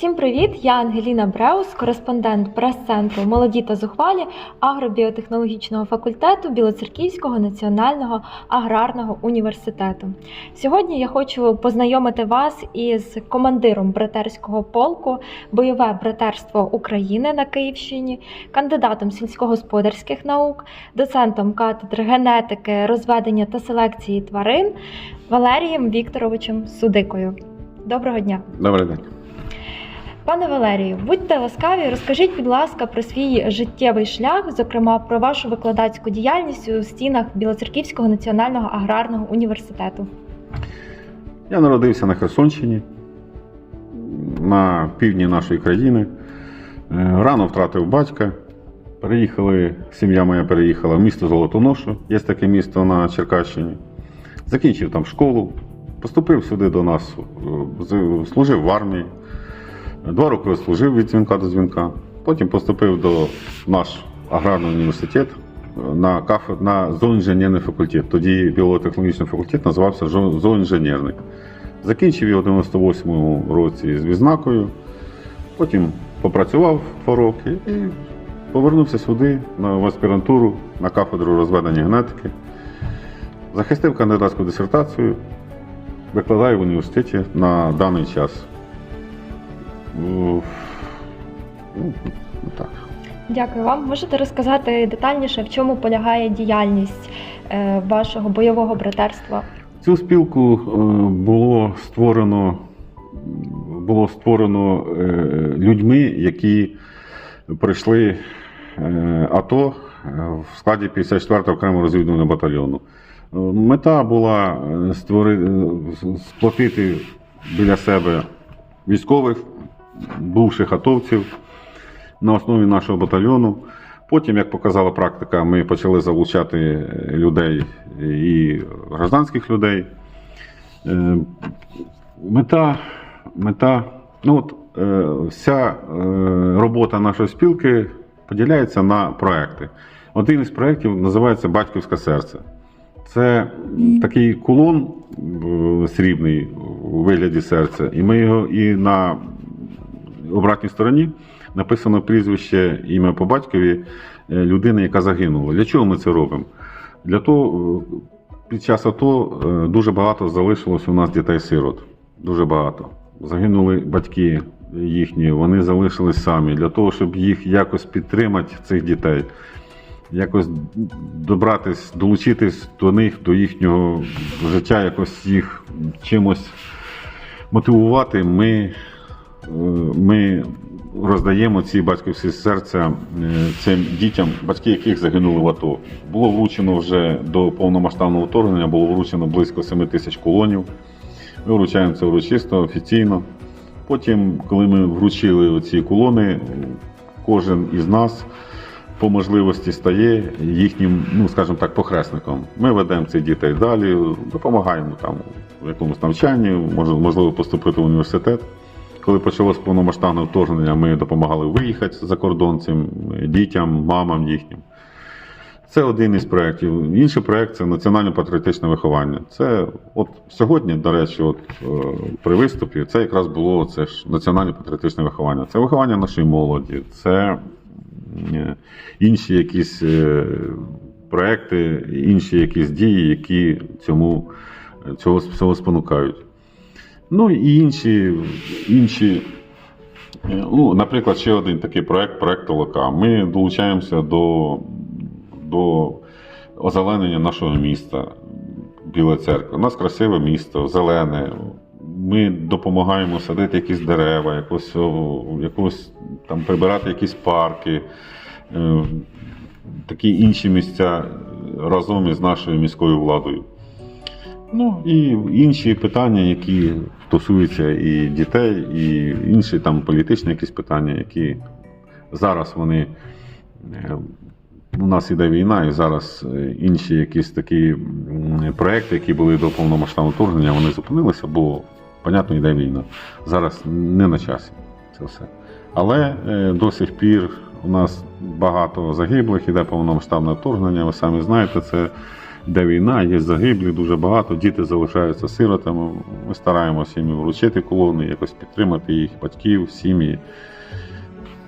Усім привіт! Я Ангеліна Бреус, кореспондент прес-центру Молоді та зухвалі агробіотехнологічного факультету Білоцерківського національного аграрного університету. Сьогодні я хочу познайомити вас із командиром братерського полку Бойове братерство України на Київщині, кандидатом сільськогосподарських наук, доцентом катедри генетики, розведення та селекції тварин Валерієм Вікторовичем Судикою. Доброго дня! Добрий день. Пане Валерію, будьте ласкаві, розкажіть, будь ласка, про свій життєвий шлях, зокрема про вашу викладацьку діяльність у стінах Білоцерківського національного аграрного університету. Я народився на Херсонщині, на півдні нашої країни. Е, Рано втратив батька. Переїхали, сім'я моя переїхала в місто Золотоношу. Є таке місто на Черкащині. Закінчив там школу, поступив сюди до нас, е, служив в армії. Два роки служив від дзвінка до дзвінка. Потім поступив до наш аграрний університет е, на каф... на зооінженерний факультет. Тоді біотехнологічний факультет називався зооінженерний. Закінчив його в 98-му році з відзнакою. Потім попрацював два роки і повернувся сюди в аспірантуру на кафедру розведення генетики. Захистив кандидатську дисертацію, викладаю в університеті на даний час. Так. Дякую вам. Можете розказати детальніше, в чому полягає діяльність е, вашого бойового братерства? Цю спілку е, було створено, було створено е, людьми, які пройшли е, АТО в складі 54-го окремого розвідувального батальйону. Мета була створи, е, сплотити біля себе військових, бувших атовців на основі нашого батальйону. Потім, як показала практика, ми почали залучати е, людей і гражданських людей. Е, Мета, мета, ну от е, вся робота нашої спілки поділяється на проекти. Один із проєктів називається Батьківське серце. Це такий кулон срібний у вигляді серця, і ми його і на обратній стороні написано прізвище ім'я по батькові е, людини, яка загинула. Для чого ми це робимо? Для того, е, під час АТО е, дуже багато залишилось у нас дітей-сирот. Дуже багато. Загинули батьки їхні, вони залишились самі. Для того, щоб їх якось підтримати, цих дітей, якось добратись, долучитись до них, до їхнього життя, якось їх чимось мотивувати, ми ми роздаємо ці батьківські серця е, цим дітям, батьки яких загинули в АТО. Було вручено вже до повномасштабного вторгнення, було вручено близько 7 тисяч колонів. Ми вручаємо це урочисто, офіційно. Потім, коли ми вручили ці колони, кожен із нас по можливості стає їхнім, ну скажімо так, похресником. Ми ведемо цих дітей далі, допомагаємо там в якомусь навчанні, можливо, поступити в університет. Коли почалось повномасштабне вторгнення, ми допомагали виїхати за кордон цим дітям, мамам їхнім. Це один із проєктів. Інший проєкт це національно-патріотичне виховання. Це от сьогодні, до речі, от, е, при виступі, це якраз було це ж національно-патріотичне виховання. Це виховання нашої молоді, це е, інші якісь е, проекти, інші якісь дії, які цьому, цього, цього спонукають. Ну і інші, інші е, ну, наприклад, ще один такий проект проект Толока. Ми долучаємося до, до озеленення нашого міста, Біла Церква. У нас красиве місто, зелене. Ми допомагаємо садити якісь дерева, якось, якось там прибирати якісь парки, е, такі інші місця разом із нашою міською владою. Ну і інші питання, які стосуються і дітей, і інші там політичні якісь питання, які зараз вони. е, У нас іде війна, і зараз е, інші якісь такі проекти, які були до повномасштабного вторгнення, вони зупинилися, бо, понятно, йде війна. Зараз не на часі це все. Але е, до сих пір у нас багато загиблих, іде повномасштабне вторгнення, ви самі знаєте, це Де війна, є загиблі дуже багато, діти залишаються сиротами. Ми стараємося їм вручити колони, якось підтримати їх батьків, сім'ї.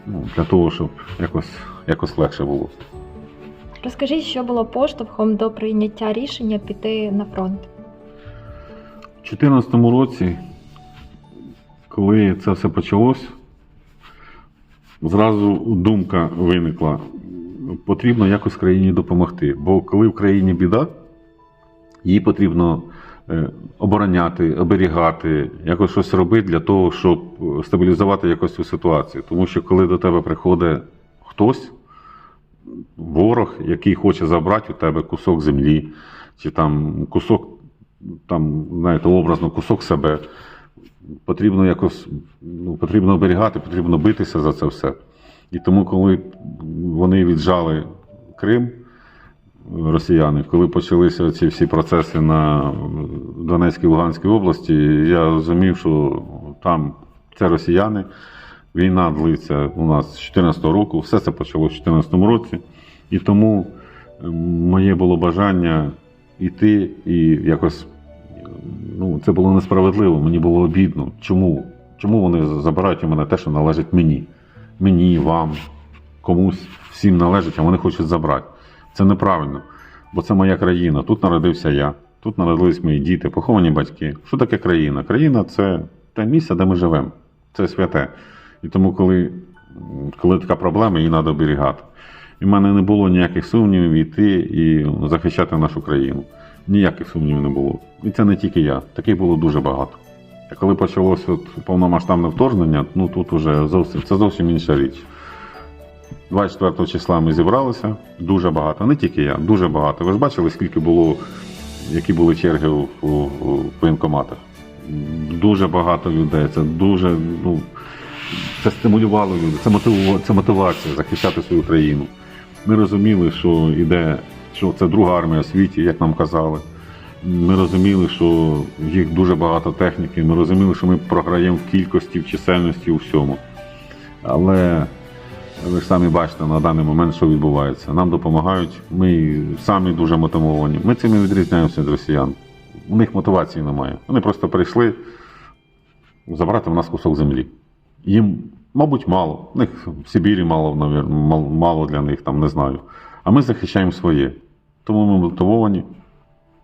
Ну, для того, щоб якось, якось легше було. Розкажіть, що було поштовхом до прийняття рішення піти на фронт? У 2014 році, коли це все почалось, зразу думка виникла: потрібно якось країні допомогти. Бо коли в країні біда, її потрібно е, обороняти, оберігати, якось щось робити для того, щоб стабілізувати якось цю ситуацію. Тому що коли до тебе приходить хтось, ворог, який хоче забрати у тебе кусок землі, чи там кусок, там, знаєте, образно, кусок себе. Потрібно якось ну, потрібно оберігати, потрібно битися за це все. І тому, коли вони віджали Крим, росіяни, коли почалися ці всі процеси на Донецькій Луганській області, я розумів, що там це росіяни, війна длиться у нас з 2014 року, все це почалося в 2014 році. І тому е, моє було бажання йти і якось. Ну, це було несправедливо, мені було обідно. Чому? Чому вони забирають у мене те, що належить мені? Мені, вам, комусь, всім належить, а вони хочуть забрати. Це неправильно, бо це моя країна. Тут народився я, тут народились мої діти, поховані батьки. Що таке країна? Країна це те місце, де ми живемо. Це святе. І тому, коли, коли така проблема, її треба оберігати. І в мене не було ніяких сумнівів йти і захищати нашу країну. Ніяких сумнівів не було. І це не тільки я, таких було дуже багато. Коли почалося от повномасштабне вторгнення, ну тут уже зовсім це зовсім інша річ. 24 числа ми зібралися дуже багато, не тільки я, дуже багато. Ви ж бачили, скільки було, які були черги у, у, у воєнкоматах. Дуже багато людей. Це дуже, ну, це стимулювало людей, це, мотиву, це мотивація захищати свою країну. Ми розуміли, що йде, що це друга армія в світі, як нам казали. Ми розуміли, що їх дуже багато техніки. Ми розуміли, що ми програємо в кількості, в чисельності, у всьому. Але ви ж самі бачите на даний момент, що відбувається. Нам допомагають, ми самі дуже мотивовані. Ми цим і відрізняємося від росіян. У них мотивації немає. Вони просто прийшли забрати в нас кусок землі. Їм, мабуть, мало. У них в Сибірі мало, мало для них, там не знаю. А ми захищаємо своє. Тому ми мотивовані,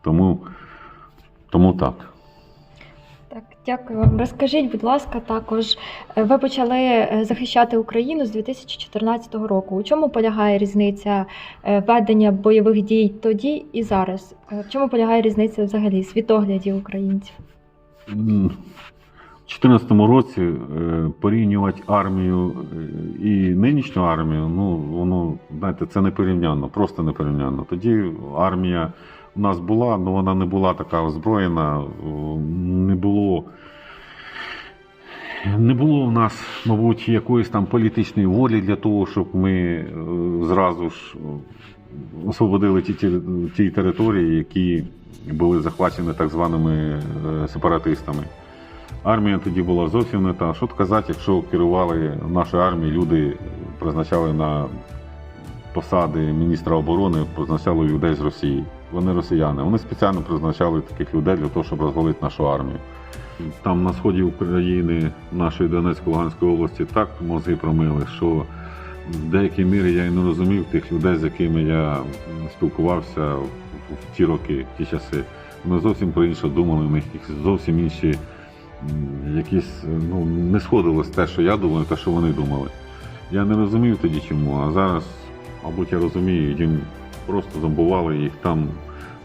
тому, тому так. Так, дякую вам. Розкажіть, будь ласка, також е, ви почали е, захищати Україну з 2014 року. У чому полягає різниця е, ведення бойових дій тоді і зараз? В чому полягає різниця взагалі світоглядів українців? У 2014 році порівнювати армію і нинішню армію, ну воно, знаєте, це не порівняно, просто не порівняно. Тоді армія у нас була, але вона не була така озброєна, не було. Не було в нас, мабуть, якоїсь там політичної волі для того, щоб ми е, зразу ж е, освободили ті, ті, ті території, які були захвачені так званими е, сепаратистами. Армія тоді була зовсім не та. Що казати, якщо керували нашою армією, люди призначали на посади міністра оборони, призначали людей з Росії. Вони росіяни. Вони спеціально призначали таких людей для того, щоб розвалити нашу армію. Там на сході України, нашої Донецької Луганської області, так мозги промили, що в деякій мірі я і не розумів тих людей, з якими я спілкувався в ті роки, в ті часи. Вони зовсім про інше думали, у них зовсім інші якісь ну, не сходилось те, що я думав, те, що вони думали. Я не розумів тоді чому, а зараз, мабуть, я розумію, їм просто зомбували їх там.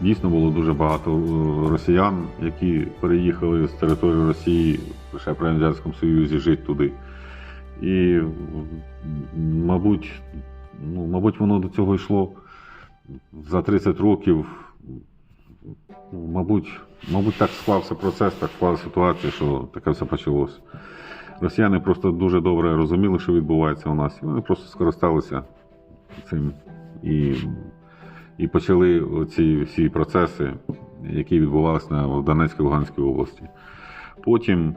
Дійсно було дуже багато е, росіян, які переїхали з території Росії лише при Радянському Союзі жити туди. І, мабуть, ну, мабуть, воно до цього йшло за 30 років. Ну, Мабуть, мабуть, так склався процес, так склалася ситуація, що таке все почалося. Росіяни просто дуже добре розуміли, що відбувається у нас, і вони просто скористалися цим і, і почали ці всі процеси, які відбувалися на Донецькій Луганській області. Потім,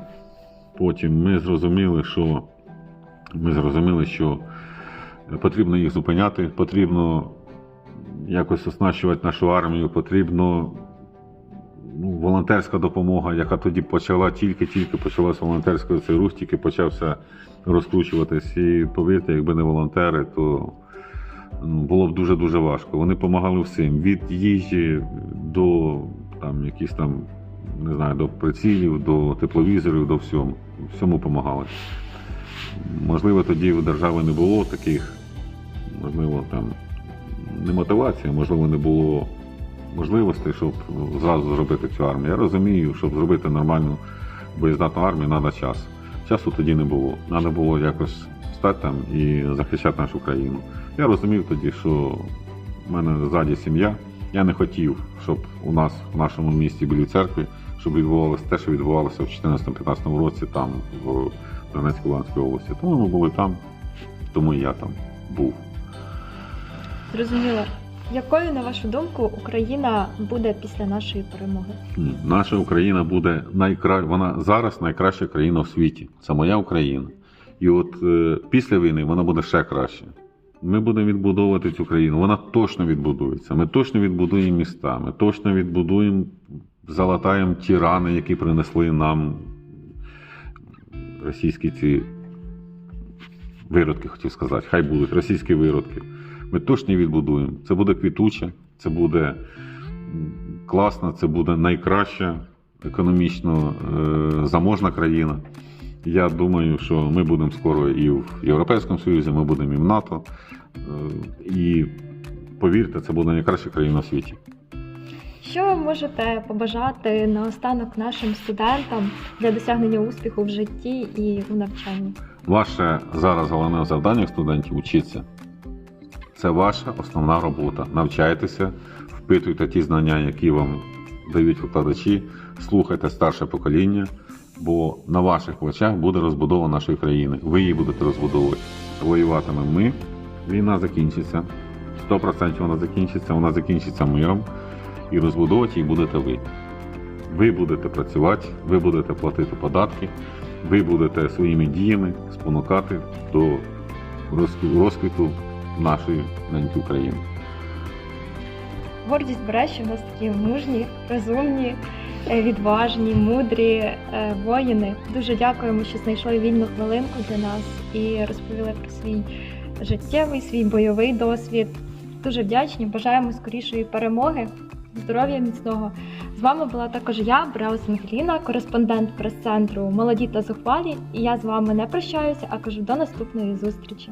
потім ми зрозуміли, що ми зрозуміли, що потрібно їх зупиняти, потрібно якось оснащувати нашу армію, потрібно ну, волонтерська допомога, яка тоді почала, тільки-тільки почалася волонтерська цей рух, тільки почався розкручуватись. І повірте, якби не волонтери, то було б дуже-дуже важко. Вони допомагали всім: від їжі до там, якісь там, не знаю, до прицілів, до тепловізорів, до всього. Всьому допомагали. Можливо, тоді у держави не було таких, можливо, там не мотивації, можливо, не було можливостей, щоб зразу зробити цю армію. Я розумію, щоб зробити нормальну боєздатну армію, треба час. Часу тоді не було. Треба було якось стати там і захищати нашу країну. Я розумів тоді, що в мене ззаді сім'я. Я не хотів, щоб у нас в нашому місті Білій церкві, щоб відбувалося те, що відбувалося в 2014-2015 році там в Донецькій Луганській області. Тому ми були там, тому і я там був. Зрозуміло. Якою, на вашу думку, Україна буде після нашої перемоги? Наша Україна буде найкра... вона зараз найкраща країна в світі. Це моя Україна. І от е, після війни вона буде ще краще. Ми будемо відбудовувати цю країну. Вона точно відбудується. Ми точно відбудуємо міста. Ми точно відбудуємо, залатаємо ті рани, які принесли нам російські ці виродки, хотів сказати. Хай будуть російські виродки. Ми точно відбудуємо. Це буде квітуче, це буде класно, це буде найкраща економічно е, заможна країна. Я думаю, що ми будемо скоро і в Європейському Союзі, ми будемо і в НАТО. Е, І повірте, це буде найкраща країна в світі. Що ви можете побажати наостанок нашим студентам для досягнення успіху в житті і у навчанні? Ваше зараз головне завдання студентів вчитися. Це ваша основна робота. Навчайтеся, впитуйте ті знання, які вам дають викладачі, слухайте старше покоління, бо на ваших плечах буде розбудова нашої країни. Ви її будете розбудовувати. Воюватимемо ми, війна закінчиться. 100% вона закінчиться, вона закінчиться миром, і розбудовувати її будете ви. Ви будете працювати, ви будете платити податки, ви будете своїми діями спонукати до розквіту нашої неньки України. Гордість бере, що в нас такі мужні, розумні, відважні, мудрі е, воїни. Дуже дякуємо, що знайшли вільну хвилинку для нас і розповіли про свій життєвий, свій бойовий досвід. Дуже вдячні. Бажаємо скорішої перемоги, здоров'я міцного. З вами була також я, Бреус Ангеліна, кореспондент прес-центру Молоді та зухвалі. І я з вами не прощаюся, а кажу до наступної зустрічі.